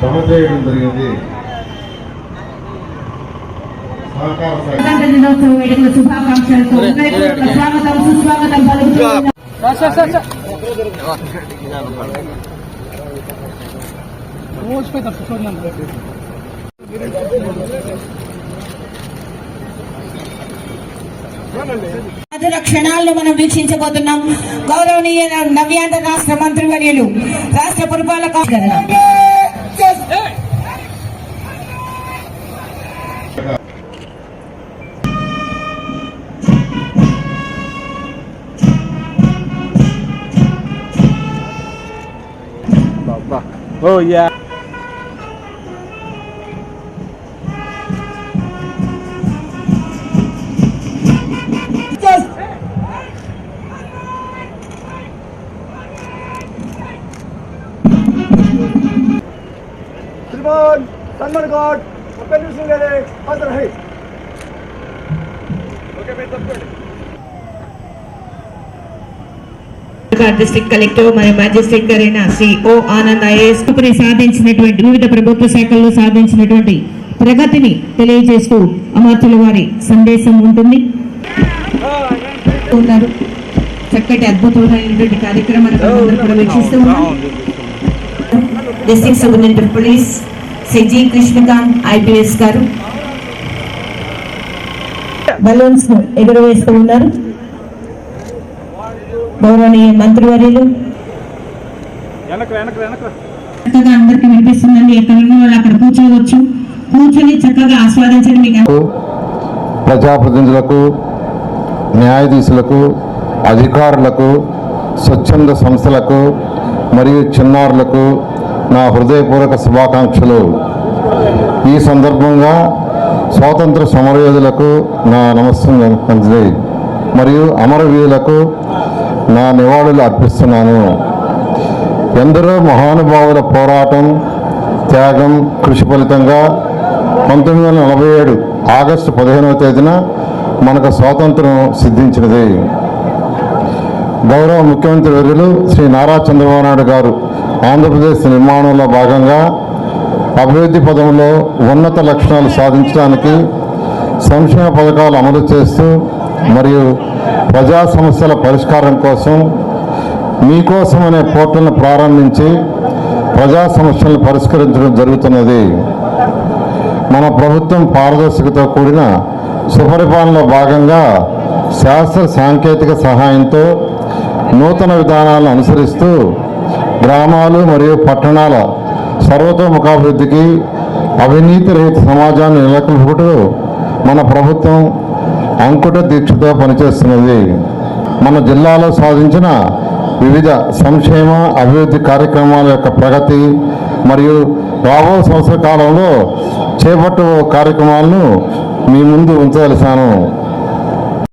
జమ చేయడం జరిగింది. సహకార సంఘ. గణతంత్ర దినోత్సవ వేడుకల శుభాకాంక్షలతో హృదయపూర్వక మధుర క్షణాలను మనం వీక్షించబోతున్నాం గౌరవనీయ నవ్యాంధ్ర రాష్ట్ర మంత్రివర్యులు రాష్ట్ర పురపాలక Oh yeah. Bonne, Salman God, Bhupendra Singh Gare, Padra Hai. District collector మరి మ్యాజిస్ట్రేట్ గారైన శ్రీ ఓ ఆనంద్ ఐఏఎస్ సాధించినటువంటి వివిధ ప్రభుత్వ శాఖల్లో సాధించినటువంటి ప్రగతిని తెలియజేస్తూ అమర్తుల వారి సందేశం ఉంటుంది. చక్కటి అద్భుతమైనటువంటి కార్యక్రమాన్ని వీక్షిస్తూ ఉన్నాం. District sub police Shri G Krishnakanth IPS గారు. బలూన్స్ను ఎగురవేస్తూ ఉన్నారు. గౌరవనీయ మంత్రివర్యులు. చక్కగా అందరికి వినిపిస్తుందండి. ఎక్కడ వాళ్ళు అక్కడ కూర్చోవచ్చు. కూర్చొని చక్కగా ఆస్వాదించండి మీకు ప్రజాప్రతినిధులకు న్యాయాధీశులకు అధికారులకు స్వచ్ఛంద సంస్థలకు మరియు చిన్నారులకు నా హృదయపూర్వక శుభాకాంక్షలు. ఈ సందర్భంగా స్వాతంత్ర సమరయోధులకు నా నమస్కారం మరియు అమరవీరులకు నా నివాళులు అర్పిస్తున్నాను. ఎందరో మహానుభావుల పోరాటం త్యాగం కృషి ఫలితంగా పంతొమ్మిది వందల నలభై ఏడు ఆగస్టు పదిహేనవ తేదీన మనకు స్వాతంత్రం సిద్ధించినది. గౌరవ ముఖ్యమంత్రి వర్యులు శ్రీ నారా చంద్రబాబు నాయుడు గారు ఆంధ్రప్రదేశ్ నిర్మాణంలో భాగంగా అభివృద్ధి పదంలో ఉన్నత లక్షణాలు సాధించడానికి సంక్షేమ పథకాలు అమలు చేస్తూ మరియు ప్రజా సమస్యల పరిష్కారం కోసం మీకోసం అనే పోర్టల్ను ప్రారంభించి ప్రజా సమస్యలను పరిష్కరించడం జరుగుతున్నది. మన ప్రభుత్వం పారదర్శకతో కూడిన సుపరిపాలనలో భాగంగా శాస్త్ర సాంకేతిక సహాయంతో నూతన విధానాలను అనుసరిస్తూ గ్రామాలు మరియు పట్టణాల సర్వతోముఖాభివృద్ధికి అవినీతి రహిత సమాజాన్ని నెలకొల్పుటూ మన ప్రభుత్వం అంకుట దీక్షతో పనిచేస్తున్నది. మన జిల్లాలో సాధించిన వివిధ సంక్షేమ అభివృద్ధి కార్యక్రమాల యొక్క ప్రగతి మరియు రాబో సంవత్సర కాలంలో చేపట్టు కార్యక్రమాలను మీ ముందు ఉంచదలిసాను